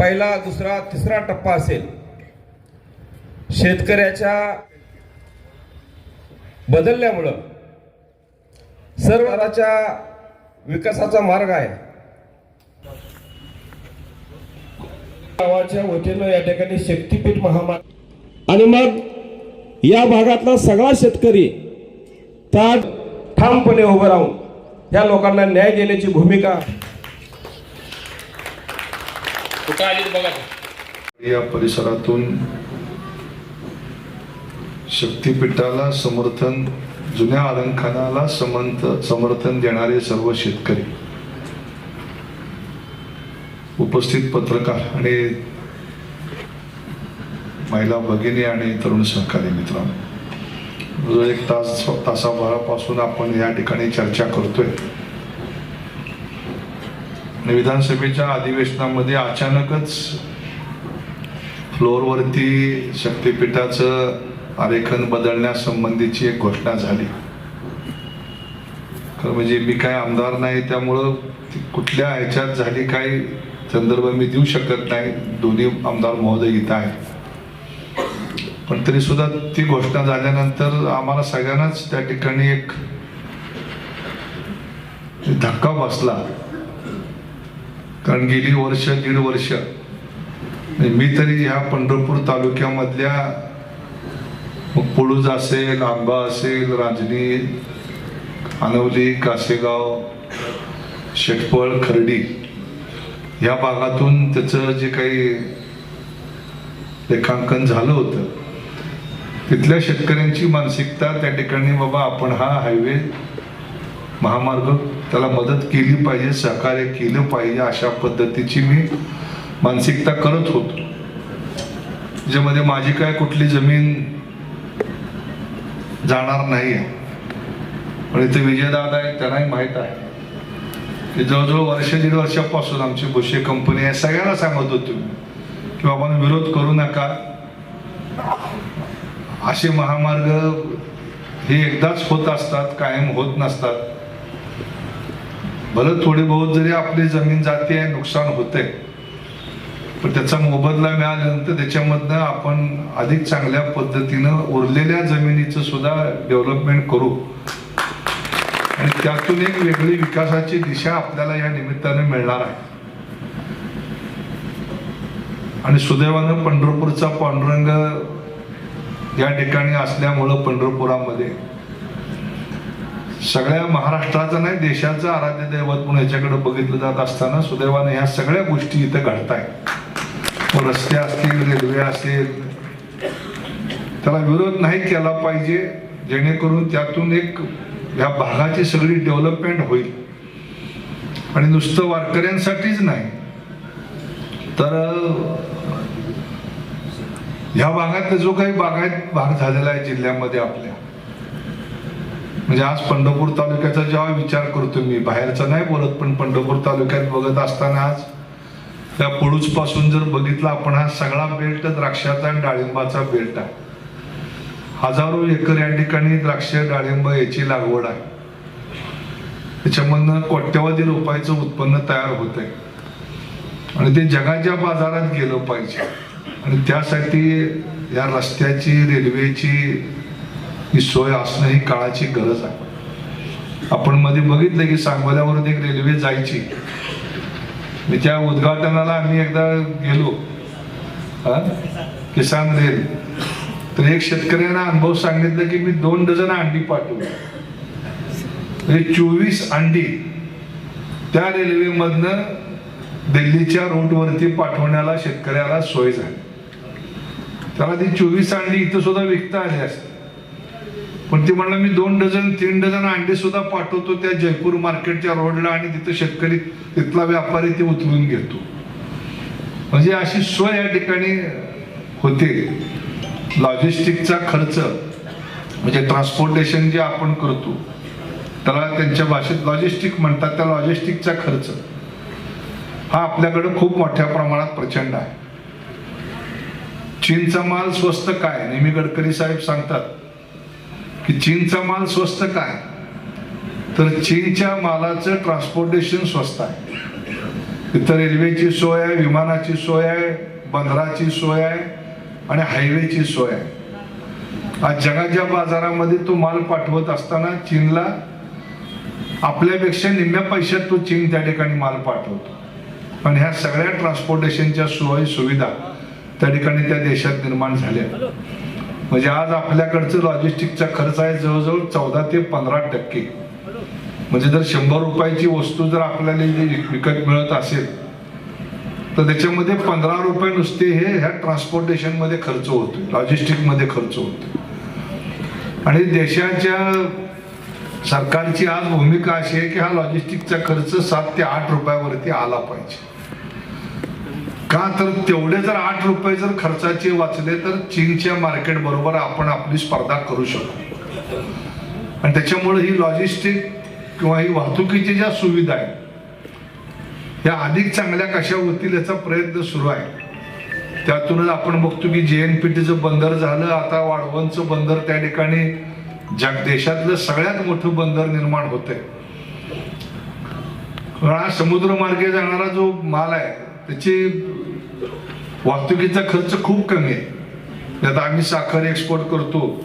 पहिला दुसरा तिसरा टप्पा असेल. शेतकऱ्याच्या बदलल्यामुळं सर्वांच्या विकासाचा मार्ग आहे. गावाच्या वतीनं या ठिकाणी शक्तीपीठ महामार्ग आणि मग या भागातला सगळा शेतकरी त्या ठामपणे उभं राहून या लोकांना न्याय देण्याची भूमिका कुठं आली बघा या परिसरातून शक्तीपीठाला समर्थन जुन्या अलंखानाला समंत समर्थन देणारे सर्व शेतकरी उपस्थित पत्रकार आणि महिला भगिनी आणि तरुण सहकारी मित्रांनो एक तास तासाभरापासून आपण या ठिकाणी चर्चा करतोय. विधानसभेच्या अधिवेशनामध्ये अचानकच फ्लोअरवरती शक्तीपीठाचं आरेखन बदलण्यासंबंधीची एक घोषणा झाली. खरं म्हणजे मी काय आमदार नाही त्यामुळं कुठल्या ह्याच्यात झाली काही संदर्भ मी देऊ शकत नाही. दोन्ही आमदार महोदय इथं आहेत. पण तरी सुद्धा ती घोषणा झाल्यानंतर आम्हाला सगळ्यांनाच त्या ठिकाणी एक धक्का बसला. कारण गेली वर्ष दीड वर्ष. मी तरी ह्या पंढरपूर तालुक्यामधल्या मग पुळूज असेल आंबा असेल रांजणी आनवली कासेगाव शेटपळ खर्डी या भागातून त्याचं जे काही रेखांकन झालं होतं तिथल्या शेतकऱ्यांची मानसिकता त्या ठिकाणी बाबा आपण हा हायवे महामार्ग. त्याला मदत केली पाहिजे सहकार्य केलं पाहिजे अशा पद्धतीची मी मानसिकता करत होतो. ज्यामध्ये माझी काय कुठली जमीन जाणार नाही आहे पण इथे विजयदादा आहे त्यांनाही माहीत आहे. की जवळजवळ वर्ष दीड वर्षापासून आमची बुशे कंपनी आहे. सगळ्यांना सांगत होतो की आपण विरोध करू नका. असे महामार्ग हे एकदाच होत असतात कायम होत नसतात. भलं थोडी बहुत जरी आपली जमीन जाते आहे नुकसान होते पण त्याचा मोबदला मिळाल्यानंतर त्याच्यामधनं आपण अधिक चांगल्या पद्धतीनं उरलेल्या जमिनीचं सुद्धा डेव्हलपमेंट करू. आणि त्यातून एक वेगळी विकासाची दिशा आपल्याला या निमित्ताने मिळणार आहे. आणि सुदैवानं पंढरपूरचा पांडुरंग या ठिकाणी असल्यामुळं पंढरपुरामध्ये सगळ्या महाराष्ट्राचं नाही देशाचं आराध्य दैवत म्हणून याच्याकडे बघितलं जात असताना सुदैवाने ह्या सगळ्या गोष्टी इथं घडतायत. रस्ते असतील रेल्वे असेल त्याला विरोध नाही केला पाहिजे जेणेकरून त्यातून एक ह्या भागाची सगळी डेव्हलपमेंट होईल. आणि नुसतं वारकऱ्यांसाठीच नाही. तर ह्या भागात जो काही बागायत भाग झालेला आहे जिल्ह्यामध्ये आपल्या म्हणजे आज पंढरपूर तालुक्याचा जेव्हा विचार करतो मी बाहेरचा नाही बोलत पण पंढरपूर तालुक्यात बघत असताना आज त्या पळूच पासून जर बघितलं आपण हा सगळा बेल्ट द्राक्षाचा आणि डाळिंबाचा बेल्ट आहे. हजारो एकर या ठिकाणी द्राक्ष डाळिंब याची लागवड आहे. त्याच्यामधनं कोट्यवधी रुपयाचं उत्पन्न तयार होत आहे आणि ते जगाच्या बाजारात गेलं पाहिजे. आणि त्यासाठी या रस्त्याची रेल्वेची ही सोय असणं ही काळाची गरज आहे. आपण मध्ये बघितलं की सांगोल्यावरून एक रेल्वे जायची. मी त्या उद्घाटनाला आम्ही एकदा गेलो. हा? किसान रेल. तर एक शेतकऱ्यांना अनुभव सांगितलं की मी दोन डझन अंडी पाठवली. म्हणजे चोवीस अंडी त्या रेल्वेमधनं दिल्लीच्या रूटवरती पाठवण्याला शेतकऱ्याला सोय झाली. त्याला ती चोवीस अंडी इथं सुद्धा विकता आली असते. पण ते म्हणलं मी दोन डझन तीन डझन अंडे सुद्धा पाठवतो त्या जयपूर मार्केटच्या रोडला आणि तिथं शेतकरी तिथला व्यापारी ते उचलून घेतो. म्हणजे अशी सोय या ठिकाणी होते. लॉजिस्टिकचा खर्च म्हणजे ट्रान्सपोर्टेशन जे आपण करतो त्याला त्यांच्या भाषेत लॉजिस्टिक म्हणतात त्या लॉजिस्टिकचा खर्च. हा आपल्याकडे खूप मोठ्या प्रमाणात प्रचंड आहे. चीनचा माल स्वस्त काय? नेहमी गडकरी साहेब सांगतात की चीनचा माल स्वस्त काय? तर चीनच्या मालाचं ट्रान्सपोर्टेशन स्वस्त आहे. तिथं रेल्वेची सोय आहे विमानाची सोय आहे बंदराची सोय आहे आणि हायवेची सोय आहे. आज जगाच्या बाजारामध्ये तो माल पाठवत असताना चीनला आपल्यापेक्षा निम्म्या पैशात तो चीन त्या ठिकाणी माल पाठवतो. पण ह्या सगळ्या ट्रान्सपोर्टेशनच्या सोयी सुविधा त्या ठिकाणी त्या देशात निर्माण झाल्या. म्हणजे आज आपल्याकडचं लॉजिस्टिकचा खर्च आहे जवळजवळ चौदा ते पंधरा टक्के. म्हणजे जर शंभर रुपयाची वस्तू जर आपल्याला विकत मिळत असेल तर त्याच्यामध्ये पंधरा रुपये नुसते हे ह्या ट्रान्सपोर्टेशनमध्ये खर्च होतो लॉजिस्टिकमध्ये खर्च होतो आणि देशाच्या सरकारची आज भूमिका अशी आहे की हा लॉजिस्टिकचा खर्च सात ते आठ रुपयावरती आला पाहिजे. का तर तेवढे जर आठ रुपये जर खर्चाचे वाचले तर चीनच्या मार्केट बरोबर आपण आपली स्पर्धा करू शकतो आणि त्याच्यामुळे ही लॉजिस्टिक किंवा ही वाहतुकीची ज्या सुविधा आहेत या अधिक चांगल्या कशा होतील याचा प्रयत्न सुरू आहे. त्यातूनच आपण बघतो की जे एन पी टीचं बंदर झालं आता वाढवणचं बंदर त्या ठिकाणी जग देशातलं सगळ्यात मोठं बंदर निर्माण होतंय. आहे हा समुद्र मार्गे जाणारा जो माल आहे त्याची वाहतुकीचा खर्च खूप कमी आहे. आता आम्ही साखर एक्सपोर्ट करतो.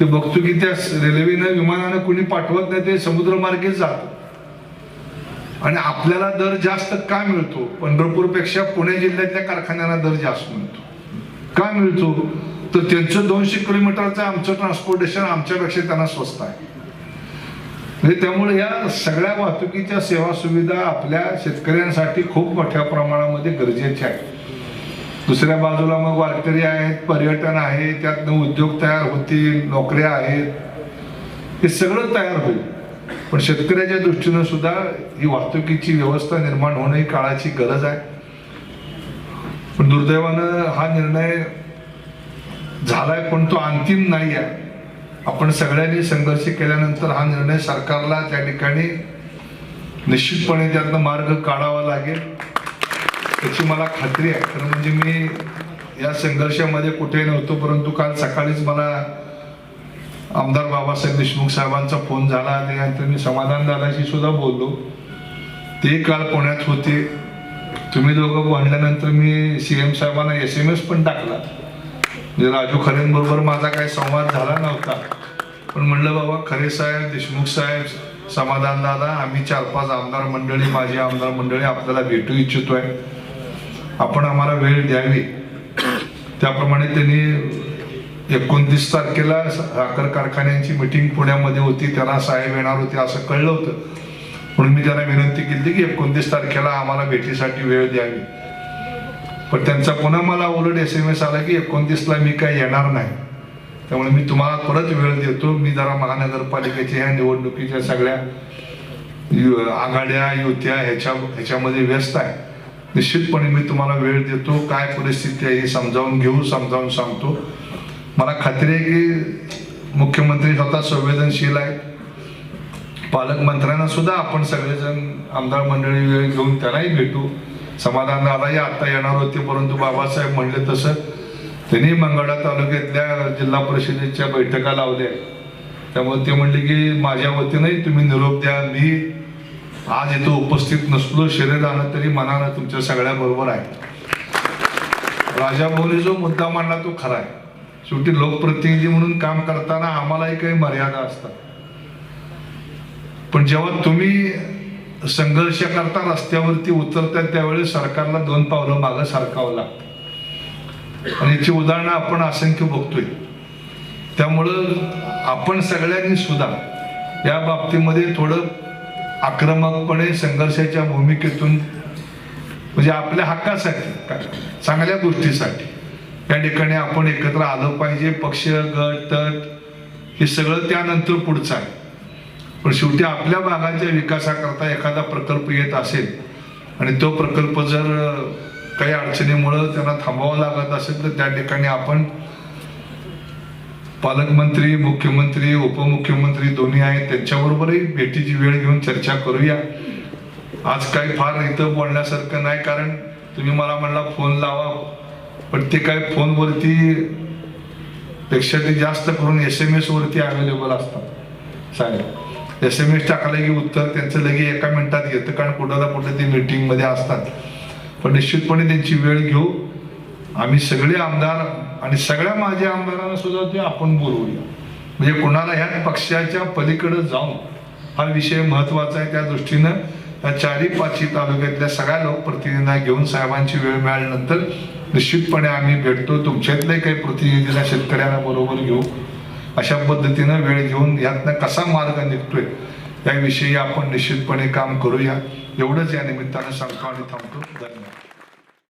ते बघतो की त्या रेल्वेनं विमानानं कुणी पाठवत नाही ते समुद्रमार्गे जात. आणि आपल्याला दर जास्त का मिळतो? पंढरपूरपेक्षा पुणे जिल्ह्यातल्या कारखान्यांना दर जास्त मिळतो. का मिळतो? तर त्यांचं दोनशे किलोमीटरचं आमचं ट्रान्सपोर्टेशन आमच्यापेक्षा त्यांना स्वस्त आहे. म्हणजे त्यामुळे या सगळ्या वाहतुकीच्या सेवा सुविधा आपल्या शेतकऱ्यांसाठी खूप मोठ्या प्रमाणामध्ये गरजेच्या आहेत. दुसऱ्या बाजूला मग वारकरी आहेत पर्यटन आहे त्यातनं उद्योग तयार होतील नोकऱ्या आहेत. हे सगळं तयार होईल. पण शेतकऱ्याच्या दृष्टीनं सुद्धा ही वाहतुकीची व्यवस्था निर्माण होणं ही काळाची गरज आहे. पण दुर्दैवानं हा निर्णय झालाय पण तो अंतिम नाही आहे आपण सगळ्यांनी संघर्ष केल्यानंतर हा निर्णय सरकारला त्या ठिकाणी निश्चितपणे त्यातनं मार्ग काढावा लागेल. त्याची मला खात्री आहे. कारण म्हणजे मी या संघर्षामध्ये कुठे नव्हतो परंतु काल सकाळीच मला आमदार बाबासाहेब देशमुख साहेबांचा फोन झाला त्यानंतर मी समाधान दादाशी सुद्धा बोललो. ते काल पुण्यात होते. तुम्ही दोघं म्हणल्यानंतर मी सी एम साहेबांना एस एम एस पण टाकला. राजू खरेंबरोबर माझा काही संवाद झाला नव्हता. पण म्हणलं बाबा खरे साहेब देशमुख साहेब समाधान दादा आम्ही चार पाच आमदार मंडळी माझी आमदार मंडळी आपल्याला भेटू इच्छितोय. आपण आम्हाला वेळ द्यावी. त्याप्रमाणे त्यांनी एकोणतीस तारखेला साखर कारखान्यांची मिटिंग पुण्यामध्ये होती. त्यांना साहेब येणार होते असं कळलं होतं. म्हणून मी त्यांना विनंती केली की एकोणतीस तारखेला आम्हाला भेटीसाठी वेळ द्यावी. पण त्यांचा पुन्हा मला उलट एस एम एस आला की एकोणतीसला मी काही येणार नाही. त्यामुळे मी तुम्हाला परत वेळ देतो. मी जरा महानगरपालिकेच्या ह्या निवडणुकीच्या सगळ्या यु- आघाड्या युत्या ह्याच्या ह्याच्यामध्ये व्यस्त आहे. निश्चितपणे मी तुम्हाला वेळ देतो. काय परिस्थिती आहे हे समजावून घेऊ समजावून सांगतो. मला खात्री आहे की मुख्यमंत्री स्वतः संवेदनशील आहे पालकमंत्र्यांना सुद्धा आपण सगळेजण आमदार मंडळी वेळ घेऊन त्यालाही भेटू. समाधान दादाही आता येणार होते परंतु बाबासाहेब म्हणले तसं. त्यांनी मंगळा तालुक्यातल्या जिल्हा परिषदेच्या बैठका लावल्या. त्यामुळे ते म्हणले की माझ्या वतीनंही तुम्ही निरोप द्या. मी आज इथं उपस्थित नसलो शरीरानं तरी मनानं तुमच्या सगळ्या बरोबर आहे. राजाभाऊने जो मुद्दा मांडला तो खरा आहे. शेवटी लोकप्रतिनिधी म्हणून काम करताना आम्हालाही काही मर्यादा असतात. पण जेव्हा तुम्ही संघर्ष करता रस्त्यावरती उतरतात त्यावेळेस सरकारला दोन पावलं मागं सारखावं लागतं. आणि याची उदाहरणं आपण असंख्य बघतोय. त्यामुळं आपण सगळ्यांनी सुद्धा या बाबतीमध्ये थोडं आक्रमकपणे संघर्षाच्या भूमिकेतून म्हणजे आपल्या हक्कासाठी चांगल्या गोष्टीसाठी या ठिकाणी आपण एकत्र आलं पाहिजे. पक्ष गट तट हे सगळं त्यानंतर पुढचं आहे. पण शेवटी आपल्या भागाच्या विकासाकरता एखादा प्रकल्प येत असेल आणि तो प्रकल्प जर काही अडचणीमुळं त्यांना थांबावा लागत असेल तर त्या ठिकाणी आपण पालकमंत्री मुख्यमंत्री उपमुख्यमंत्री दोन्ही आहेत त्यांच्याबरोबरही भेटीची वेळ घेऊन चर्चा करूया. आज काही फार इथं बोलण्यासारखं नाही कारण तुम्ही मला म्हणला फोन लावा पण ते काय फोनवरती पेक्षा ते जास्त करून एस एम एस वरती अवेलेबल असतात. साहेब एस एम एस टाकलं की उत्तर त्यांचं लगे एका मिनिटात येतं कारण कुठं ना कुठं ते मिटिंगमध्ये असतात. पण निश्चितपणे त्यांची वेळ घेऊ. आम्ही सगळे आमदार आणि सगळ्या माझ्या आमदारांना सुद्धा ते आपण बोलवूया. म्हणजे कोणाला ह्या पक्षाच्या पलीकडे जाऊन हा विषय महत्त्वाचा आहे त्या दृष्टीनं. या चारी पाचही तालुक्यातल्या सगळ्या लोकप्रतिनिधींना घेऊन साहेबांची वेळ मिळाल्यानंतर निश्चितपणे आम्ही भेटतो. तुमच्यातले काही प्रतिनिधीला शेतकऱ्यांना बरोबर घेऊ. अशा पद्धतीनं वेळ घेऊन यातनं कसा मार्ग निघतोय याविषयी आपण निश्चितपणे काम करूया. एवढंच या निमित्तानं सांगतो आणि थांबतो. धन्यवाद.